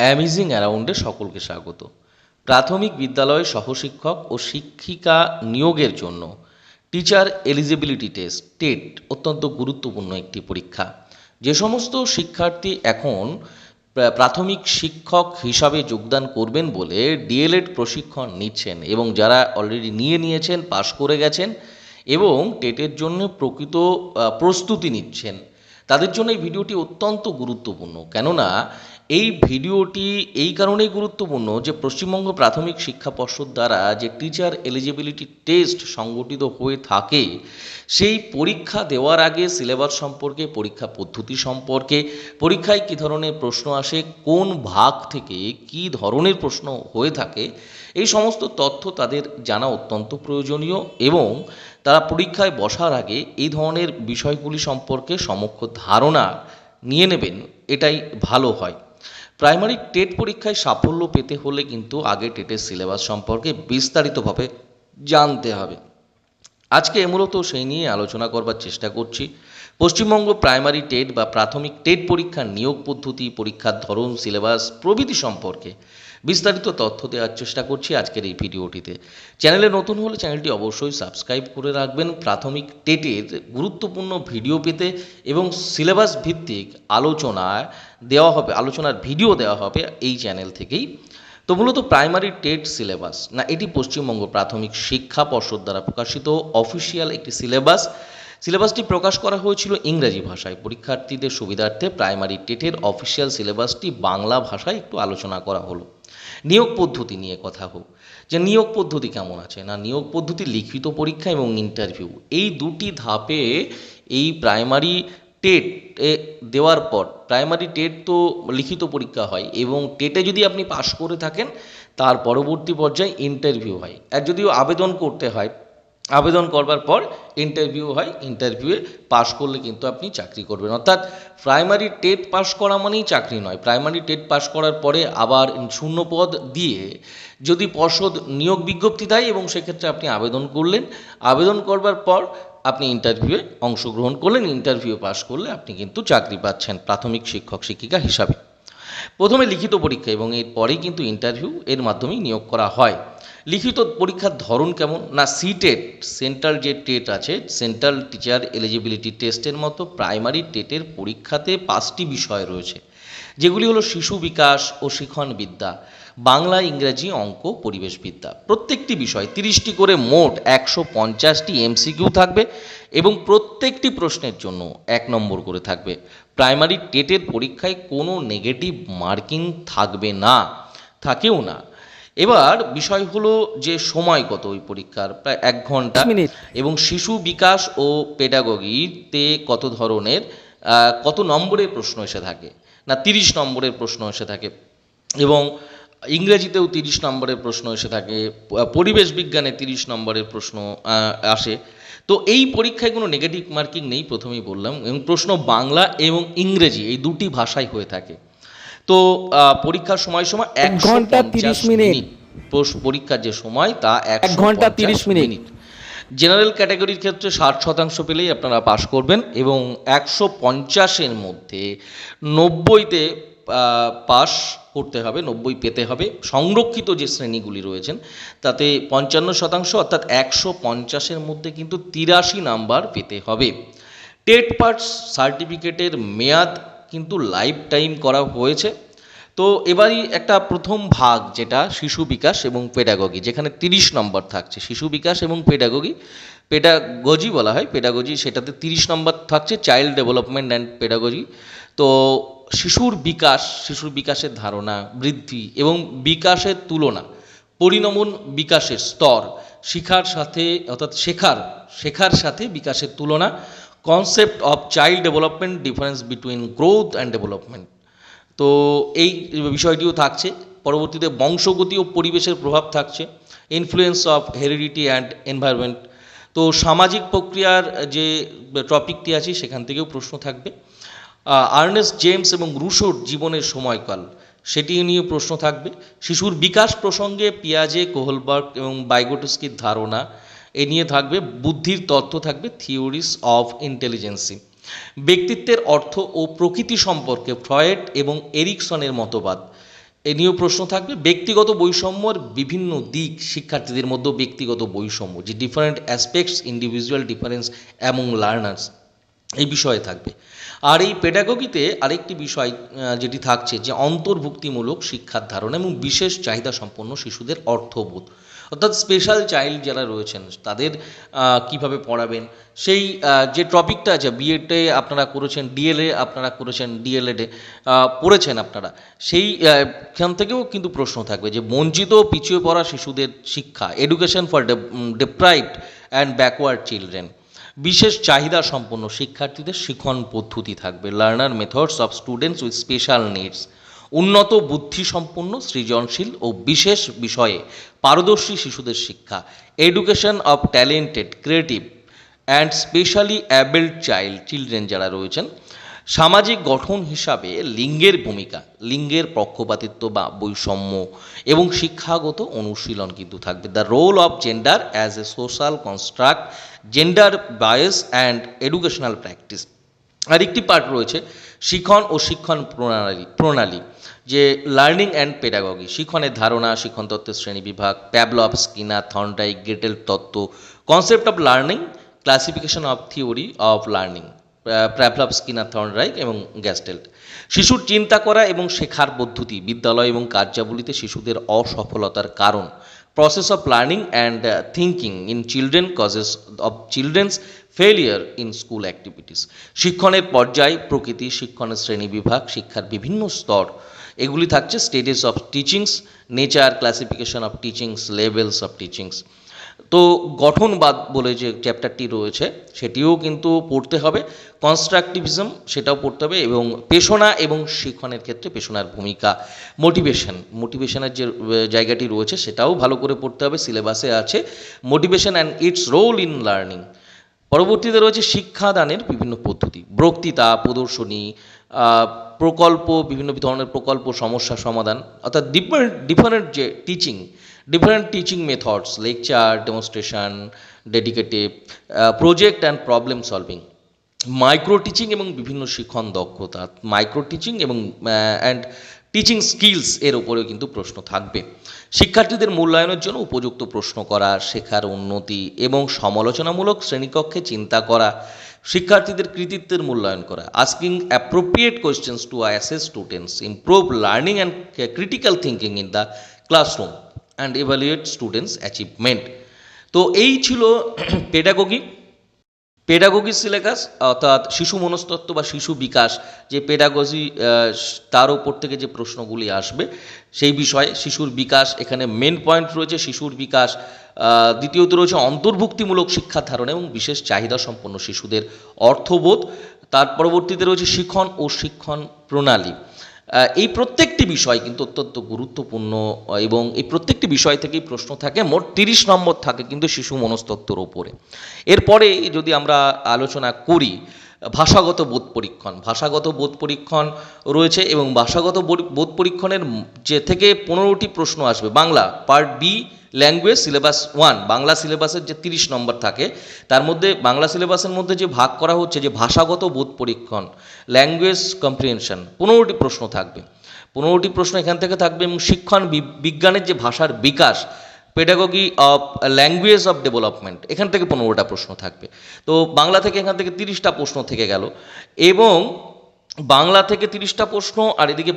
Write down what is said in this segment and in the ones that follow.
Amazing অ্যারাউন্ডে সকলকে স্বাগত। প্রাথমিক বিদ্যালয়ে সহশিক্ষক ও শিক্ষিকা নিয়োগের জন্য টিচার এলিজিবিলিটি টেস্ট, টেট, অত্যন্ত গুরুত্বপূর্ণ একটি পরীক্ষা। যে সমস্ত শিক্ষার্থী এখন প্রাথমিক শিক্ষক হিসাবে যোগদান করবেন বলে ডিএলএড প্রশিক্ষণ নিচ্ছেন এবং যারা অলরেডি নিয়ে নিয়েছেন, পাশ করে গেছেন এবং টেটের জন্য প্রকৃত প্রস্তুতি নিচ্ছেন, তাদের জন্য এই ভিডিওটি অত্যন্ত গুরুত্বপূর্ণ। কেননা এই ভিডিওটি এই কারণেই গুরুত্বপূর্ণ যে পশ্চিমবঙ্গ প্রাথমিক শিক্ষা পর্ষদ দ্বারা যে টিচার এলিজিবিলিটি টেস্ট সংগঠিত হয়ে থাকে, সেই পরীক্ষা দেওয়ার আগে সিলেবাস সম্পর্কে, পরীক্ষা পদ্ধতি সম্পর্কে, পরীক্ষায় কী ধরনের প্রশ্ন আসে, কোন ভাগ থেকে কী ধরনের প্রশ্ন হয়ে থাকে, এই সমস্ত তথ্য তাদের জানা অত্যন্ত প্রয়োজনীয় এবং তারা পরীক্ষায় বসার আগে এই ধরনের বিষয়গুলি সম্পর্কে সমক্ষ ধারণা নিয়ে নেবেন, এটাই ভালো হয়। প্রাইমারি টেট পরীক্ষায় সাফল্য পেতে হলে কিন্তু আগে টেটের সিলেবাস সম্পর্কে বিস্তারিতভাবে জানতে হবে। আজকে মূলত সেই নিয়ে আলোচনা করবার চেষ্টা করছি। পশ্চিমবঙ্গ প্রাইমারি টেট বা প্রাথমিক টেট পরীক্ষার নিয়োগ পদ্ধতি, পরীক্ষার ধরন, সিলেবাস প্রভৃতি সম্পর্কে। বিস্তারিত তথ্য দেওয়ার চেষ্টা করছি আজকের এই ভিডিওটিতে। চ্যানেলে নতুন হলে চ্যানেলটি অবশ্যই সাবস্ক্রাইব করে রাখবেন। প্রাথমিক টেটের গুরুত্বপূর্ণ ভিডিও পেতে এবং সিলেবাস ভিত্তিক আলোচনা দেওয়া হবে, আলোচনার ভিডিও দেওয়া হবে এই চ্যানেল থেকেই। তো মূলত প্রাইমারি টেট সিলেবাস, না এটি পশ্চিমবঙ্গ প্রাথমিক শিক্ষা পর্ষদ দ্বারা প্রকাশিত, অফিসিয়াল একটি সিলেবাস। সিলেবাসটি প্রকাশ করা হয়েছিল ইংরেজি ভাষায়। পরীক্ষার্থীদের সুবিধার্থে প্রাইমারি টেটের অফিসিয়াল সিলেবাসটি বাংলা ভাষায় একটু আলোচনা করা হলো। নিয়োগ পদ্ধতি নিয়ে কথা হোক। যে নিয়োগ পদ্ধতি কেমন আছে? না, নিয়োগ পদ্ধতি লিখিত পরীক্ষা এবং ইন্টারভিউ এই দুটি ধাপে এই প্রাইমারি টেট দেওয়ার পর, প্রাইমারি টেট তো লিখিত পরীক্ষা হয় এবং টেটে যদি আপনি পাশ করে থাকেন, তার পরবর্তী পর্যায়ে ইন্টারভিউ হয়। আর যদিও আবেদন করতে হয় আবেদন করবার পর ইন্টারভিউ হয় ইন্টারভিউয়ে পাশ করলে কিন্তু আপনি চাকরি করবেন। অর্থাৎ প্রাইমারি টেট পাশ করা মানেই চাকরি নয়। প্রাইমারি টেট পাশ করার পরে আবার শূন্য পদ দিয়ে যদি পর্ষদ নিয়োগ বিজ্ঞপ্তি দেয় এবং সেক্ষেত্রে আপনি আবেদন করলেন, আবেদন করবার পর আপনি ইন্টারভিউয়ে অংশগ্রহণ করলেন ইন্টারভিউ পাশ করলে আপনি কিন্তু চাকরি পাচ্ছেন প্রাথমিক শিক্ষক শিক্ষিকা হিসাবে। প্রথমে লিখিত পরীক্ষা এবং এর পরেই কিন্তু ইন্টারভিউ এর মাধ্যমেই নিয়োগ করা হয়। লিখিত পরীক্ষার ধরন কেমন? না সিটেট সেন্ট্রাল যে টেট আছে সেন্ট্রাল টিচার এলিজিবিলিটি টেস্টের মতো প্রাইমারি টেটের পরীক্ষাতে পাঁচটি বিষয় রয়েছে। যেগুলি হলো শিশু বিকাশ ও শিখন বিদ্যা, বাংলা, ইংরেজি, অঙ্ক পরিবেশবিদ্যা প্রত্যেকটি বিষয়, তিরিশটি করে মোট একশো পঞ্চাশটি এমসিকিউ থাকবে এবং প্রত্যেকটি প্রশ্নের জন্য এক নম্বর করে থাকবে। প্রাইমারি টেটের পরীক্ষায় কোনো নেগেটিভ মার্কিং থাকবে না, থাকেও না। এবার বিষয় হলো যে সময় কত ওই পরীক্ষার? প্রায় এক ঘণ্টা। মিনিট। এবং শিশু বিকাশ ও পেডাগগিতে কত ধরনের কত নম্বরের প্রশ্ন এসে থাকে? না তিরিশ নম্বরের প্রশ্ন এসে থাকে। এবং ইংরেজিতেও তিরিশ নম্বরের প্রশ্ন এসে থাকে পরিবেশ বিজ্ঞানে তিরিশ নম্বরের প্রশ্ন আসে। তো এই পরীক্ষায় কোনো নেগেটিভ মার্কিং নেই প্রথমেই বললাম। এবং প্রশ্ন বাংলা এবং ইংরেজি এই দুটি ভাষায় হয়ে থাকে। তো পরীক্ষার সময় সময় এক ঘণ্টা 30 মিনিট। পরীক্ষার যে সময় তা এক ঘণ্টা 30 মিনিট। জেনারেল ক্যাটাগরির ক্ষেত্রে ষাট শতাংশ পেলেই আপনারা পাশ করবেন এবং একশো পঞ্চাশের মধ্যে নব্বইতে পাস করতে হবে নব্বই পেতে হবে সংরক্ষিত যে শ্রেণীগুলি রয়েছেন তাতে পঞ্চান্ন শতাংশ অর্থাৎ একশো পঞ্চাশের মধ্যে কিন্তু তিরাশি নাম্বার পেতে হবে টেট পাস সার্টিফিকেটের মেয়াদ কিন্তু লাইফ টাইম করা হয়েছে। তো এবারই একটা প্রথম ভাগ যেটা শিশু বিকাশ এবং পেডাগগি যেখানে তিরিশ নম্বর থাকছে। শিশু বিকাশ এবং পেডাগগি পেডাগজি বলা হয়। পেডাগজি সেটাতে তিরিশ নম্বর থাকছে চাইল্ড ডেভেলপমেন্ট অ্যান্ড পেডাগজি তো শিশুর বিকাশ, শিশুর বিকাশের ধারণা, বৃদ্ধি এবং বিকাশের তুলনা, পরিণমন বিকাশের স্তর, শিখার সাথে, অর্থাৎ শেখার শেখার সাথে বিকাশের তুলনা concept of child development difference between growth and development তো এই বিষয়টিও থাকছে। পরবর্তীতে বংশগতি ও পরিবেশের প্রভাব থাকছে। Influence of heredity and environment তো সামাজিক প্রক্রিয়ার যে টপিকটি আছে, সেখান থেকেও প্রশ্ন থাকবে। আর্নেস্ট জেমস এবং রুশোর জীবনের সময়কাল, সেটি নিয়ে প্রশ্ন থাকবে। শিশুর বিকাশ প্রসঙ্গে পিয়াজে, কোহলবার্গ এবং বাইগোটস্কির ধারণা এ নিয়ে থাকবে বুদ্ধির তত্ত্ব থাকবে থিওরিস অফ ইন্টেলিজেন্সি ব্যক্তিত্বের অর্থ ও প্রকৃতি সম্পর্কে ফ্রয়েড এবং এরিকসনের মতবাদ। এ নিয়েও প্রশ্ন থাকবে, ব্যক্তিগত বৈষম্যর বিভিন্ন দিক শিক্ষার্থীদের মধ্যে ব্যক্তিগত বৈষম্য, যে different aspects individual difference among learners এই বিষয়ে থাকবে। আর এই পেডাগগিতে আরেকটি বিষয় যেটি থাকছে যে অন্তর্ভুক্তিমূলক শিক্ষার ধারণা এবং বিশেষ চাহিদা সম্পন্ন শিশুদের অর্থবোধ। অর্থাৎ স্পেশাল চাইল্ড যারা রয়েছেন তাদের কীভাবে পড়াবেন? সেই যে টপিকটা আছে বিএডে আপনারা করেছেন ডিএলএ আপনারা করেছেন ডিএলএডে পড়েছেন আপনারা সেই আহ, থেকেও কিন্তু প্রশ্ন থাকবে যে বঞ্চিত পিছিয়ে পড়া শিশুদের শিক্ষা education for deprived and backward children বিশেষ চাহিদা সম্পন্ন শিক্ষার্থীদের শিক্ষণ পদ্ধতি থাকবে learner methods of students with special needs উন্নত বুদ্ধিসম্পন্ন, সৃজনশীল ও বিশেষ বিষয়ে পারদর্শী শিশুদের শিক্ষা education of talented creative and specially abled child children যারা রয়েছেন, সামাজিক গঠন হিসাবে লিঙ্গের ভূমিকা, লিঙ্গের পক্ষপাতিত্ব বা বৈষম্য এবং শিক্ষাগত অনুশীলন কিন্তু থাকবে। The role of gender as a social construct gender bias and educational practice আরেকটি পার্ট রয়েছে শিক্ষণ ও শিক্ষণ প্রণালী প্রণালী, যে লার্নিং অ্যান্ড পেডাগগি শিক্ষণের ধারণা শিক্ষণ তত্ত্বের শ্রেণীবিভাগ প্যাবলভ স্কিনার থর্নডাইক গেটেল তত্ত্ব concept of learning classification of theory of learning Pavlov Skinner Thorndike এবং গ্যাস্টেল্ট শিশুর চিন্তা করা এবং শেখার পদ্ধতি, বিদ্যালয় এবং কার্যাবলীতে শিশুদের অসফলতার কারণ process of learning and thinking in children causes of children's failure in school activities শিক্ষণের পর্যায়, প্রকৃতি, শিক্ষণের শ্রেণি বিভাগ, শিক্ষার বিভিন্ন স্তর। এগুলি থাকছে stages of teachings nature classification of teachings levels of teachings তো গঠনবাদ বলে যে চ্যাপ্টারটি রয়েছে, সেটিও কিন্তু পড়তে হবে। কনস্ট্রাকটিভিজম সেটাও পড়তে হবে এবং পেশনা এবং শিক্ষণের ক্ষেত্রে পেশনার ভূমিকা। মোটিভেশন মোটিভেশনের যে জায়গাটি রয়েছে, সেটাও ভালো করে পড়তে হবে সিলেবাসে আছে। Motivation and its role in learning পরবর্তীতে রয়েছে শিক্ষাদানের বিভিন্ন পদ্ধতি। বক্তৃতা, প্রদর্শনী প্রকল্প, বিভিন্ন ধরনের প্রকল্প, সমস্যা সমাধান, অর্থাৎ ডিফারেন্ট ডিফারেন্ট যে teaching different teaching methods lecture demonstration deductive project and problem solving micro teaching এবং বিভিন্ন শিক্ষণ দক্ষতা মাইক্রো টিচিং এবং অ্যান্ড টিচিং স্কিলস এর উপরেও কিন্তু প্রশ্ন থাকবে। শিক্ষার্থীদের মূল্যায়নের জন্য উপযুক্ত প্রশ্ন করা, শেখার উন্নতি এবং সমালোচনামূলক শ্রেণীকক্ষে চিন্তা করা, শিক্ষার্থীদের কৃতিত্বের মূল্যায়ন করা asking appropriate questions to assess students improve learning and critical thinking in the classroom and evaluate students achievement তো এই ছিল পেডাগোগি পেডাগোগি সিলেবাস অর্থাৎ শিশু মনস্তত্ত্ব বা শিশু বিকাশ, যে পেডাগজি তার উপর থেকে যে প্রশ্নগুলি আসবে, সেই বিষয়ে শিশুর বিকাশ, এখানে মেন পয়েন্ট রয়েছে শিশুর বিকাশ দ্বিতীয়ত রয়েছে অন্তর্ভুক্তিমূলক শিক্ষা ধারণা এবং বিশেষ চাহিদা সম্পন্ন শিশুদের অর্থবোধ, তার পরবর্তীতে রয়েছে শিক্ষণ ও শিক্ষণ প্রণালী। এই প্রত্যেকটি বিষয় কিন্তু অত্যন্ত গুরুত্বপূর্ণ এবং এই প্রত্যেকটি বিষয় থেকেই প্রশ্ন থাকে, মোট তিরিশ নম্বর থাকে কিন্তু শিশু মনস্তত্ত্বর ওপরে। এরপরে যদি আমরা আলোচনা করি, ভাষাগত বোধ পরীক্ষণ, ভাষাগত বোধ পরীক্ষণ রয়েছে এবং ভাষাগত বোধ- পরীক্ষণের যে থেকে পনেরোটি প্রশ্ন আসবে, Bangla part B language syllabus one, Bangla সিলেবাসের যে তিরিশ নম্বর থাকে, তার মধ্যে বাংলা সিলেবাসের মধ্যে যে ভাগ করা হচ্ছে, যে ভাষাগত বোধ পরীক্ষণ, ল্যাঙ্গুয়েজ কম্প্রিহেনশন, পনেরোটি প্রশ্ন থাকবে। পনেরোটি প্রশ্ন এখান থেকে থাকবে এবং শিক্ষণ বিজ্ঞানের যে ভাষার বিকাশ pedagogy of language of development এখান থেকে পনেরোটা প্রশ্ন থাকবে। তো বাংলা থেকে এখান থেকে তিরিশটা প্রশ্ন থেকে গেল। এবং বাংলা থেকে তিরিশটা প্রশ্ন আর এদিকে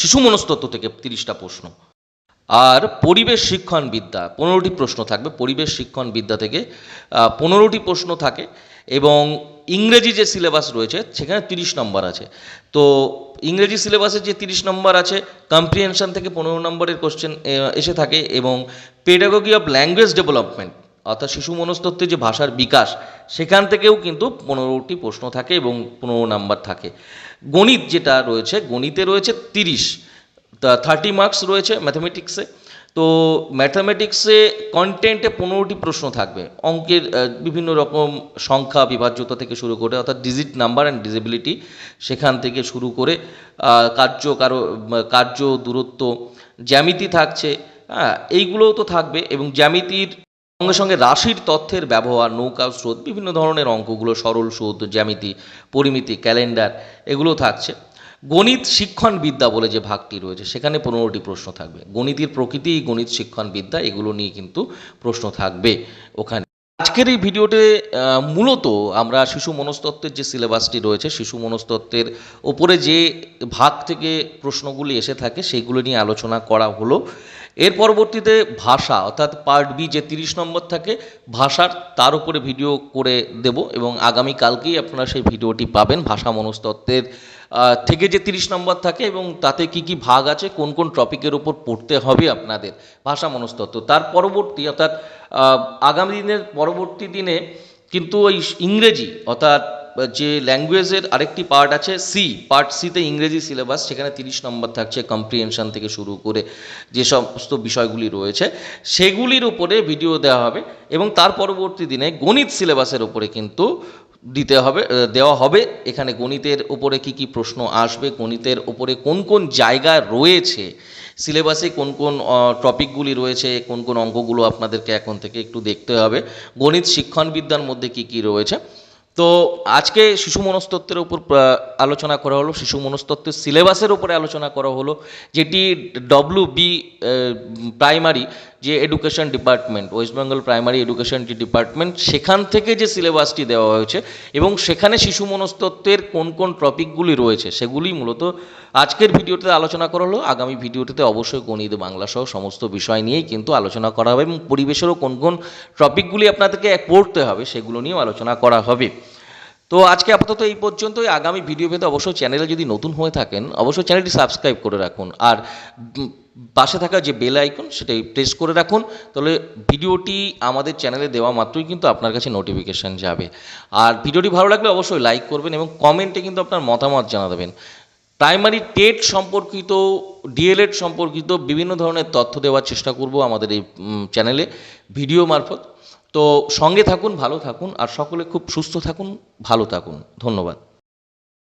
শিশু মনস্তত্ত্ব থেকে তিরিশটা প্রশ্ন। আর পরিবেশ শিক্ষণ বিদ্যা, পনেরোটি প্রশ্ন থাকবে। পরিবেশ শিক্ষণ বিদ্যা থেকে পনেরোটি প্রশ্ন থাকে এবং ইংরেজি যে সিলেবাস রয়েছে, সেখানে তিরিশ নম্বর আছে। তো ইংরেজি সিলেবাসের যে তিরিশ নম্বর আছে কম্প্রিহেনশন থেকে পনেরো নম্বরের কোশ্চেন এসে থাকে এবং পেডাগগি অফ ল্যাঙ্গুয়েজ ডেভেলপমেন্ট অর্থাৎ শিশু মনস্তত্ত্বে যে ভাষার বিকাশ, সেখান থেকেও কিন্তু পনেরোটি প্রশ্ন থাকে এবং পনেরো নাম্বার থাকে। গণিত যেটা রয়েছে, গণিতে রয়েছে তিরিশ। থার্টি মার্কস রয়েছে ম্যাথামেটিক্সে তো ম্যাথামেটিক্সে কন্টেন্টে পনেরোটি প্রশ্ন থাকবে। অঙ্কের বিভিন্ন রকম সংখ্যা, বিভাজ্যতা থেকে শুরু করে, অর্থাৎ ডিজিট নাম্বার অ্যান্ড ডিজেবিলিটি সেখান থেকে শুরু করে কার্য, কারও কার্য, দূরত্ব, জ্যামিতি থাকছে। হ্যাঁ এইগুলোও তো থাকবে এবং জ্যামিতির সঙ্গে সঙ্গে রাশির তথ্যের ব্যবহার, নৌকা, স্রোত, বিভিন্ন ধরনের অঙ্কগুলো, সরল স্রোত, জ্যামিতি, পরিমিতি, ক্যালেন্ডার, এগুলো থাকছে। গণিত শিক্ষণ বিদ্যা বলে যে ভাগটি রয়েছে, সেখানে পনেরোটি প্রশ্ন থাকবে। গণিতের প্রকৃতি, গণিত শিক্ষণ বিদ্যা এগুলো নিয়ে কিন্তু প্রশ্ন থাকবে ওখানে। আজকের এই ভিডিওতে মূলত আমরা শিশু মনস্তত্ত্বের যে সিলেবাসটি রয়েছে, শিশু মনস্তত্ত্বের ওপরে যে ভাগ থেকে প্রশ্নগুলি এসে থাকে, সেইগুলো নিয়ে আলোচনা করা হলো। এর পরবর্তীতে ভাষা, অর্থাৎ পার্ট বি যে তিরিশ নম্বর থাকে, ভাষার তার উপরে ভিডিও করে দেব এবং আগামীকালকেই আপনারা সেই ভিডিওটি পাবেন ভাষা মনস্তত্ত্বের থেকে যে তিরিশ নম্বর থাকে এবং তাতে কি কি ভাগ আছে, কোন কোন টপিকের উপর পড়তে হবে আপনাদের ভাষা মনস্তত্ত্ব। তার পরবর্তী, অর্থাৎ আগামী দিনের পরবর্তী দিনে কিন্তু ওই ইংরেজি, অর্থাৎ যে ল্যাঙ্গুয়েজের আরেকটি পার্ট আছে সি পার্ট সিতে ইংরেজি সিলেবাস সেখানে তিরিশ নম্বর থাকছে কম্প্রিহেনশন থেকে শুরু করে যে সমস্ত বিষয়গুলি রয়েছে, সেগুলির উপরে ভিডিও দেওয়া হবে এবং তার পরবর্তী দিনে গণিত সিলেবাসের উপরে কিন্তু দিতে হবে দেওয়া হবে। এখানে গণিতের উপরে কি কি প্রশ্ন আসবে, গণিতের উপরে কোন কোন জায়গা রয়েছে সিলেবাসে কোন কোন টপিকগুলি রয়েছে, কোন কোন অঙ্কগুলো আপনাদেরকে এখন থেকে একটু দেখতে হবে। গণিত শিক্ষণবিদ্যার মধ্যে কি কি রয়েছে তো আজকে শিশু মনস্তত্ত্বের উপর আলোচনা করা হলো, শিশু মনস্তত্ত্বের সিলেবাসের উপরে আলোচনা করা হলো, যেটি ডব্লিউ বি প্রাইমারি যে education department West Bengal primary education যে ডিপার্টমেন্ট সেখান থেকে যে সিলেবাসটি দেওয়া হয়েছে এবং সেখানে শিশু মনস্তত্ত্বের কোন কোন টপিকগুলি রয়েছে, সেগুলি মূলত আজকের ভিডিওতে আলোচনা করা হলো আগামী ভিডিওটিতে অবশ্যই গণিত, বাংলা সহ সমস্ত বিষয় নিয়েই কিন্তু আলোচনা করা হবে এবং পরিবেশেরও কোন কোন টপিকগুলি আপনাদেরকে পড়তে হবে সেগুলো নিয়েও আলোচনা করা হবে। তো আজকে আপাতত এই পর্যন্তই। আগামী ভিডিও পেতে অবশ্যই চ্যানেলে যদি নতুন হয়ে থাকেন, অবশ্যই চ্যানেলটি সাবস্ক্রাইব করে রাখুন। আর পাশে থাকা যে বেল আইকন, সেটাই প্রেস করে রাখুন। তাহলে ভিডিওটি আমাদের চ্যানেলে দেওয়া মাত্রই কিন্তু আপনার কাছে নোটিফিকেশান যাবে। আর ভিডিওটি ভালো লাগলে অবশ্যই লাইক করবেন এবং কমেন্টে কিন্তু আপনার মতামত জানা দেবেন প্রাইমারি টেট সম্পর্কিত ডিএলএড সম্পর্কিত বিভিন্ন ধরনের তথ্য দেওয়ার চেষ্টা করব আমাদের এই চ্যানেলে ভিডিও মারফত। তো সঙ্গে থাকুন, ভালো থাকুন, আর সকলে খুব সুস্থ থাকুন, ভালো থাকুন। ধন্যবাদ।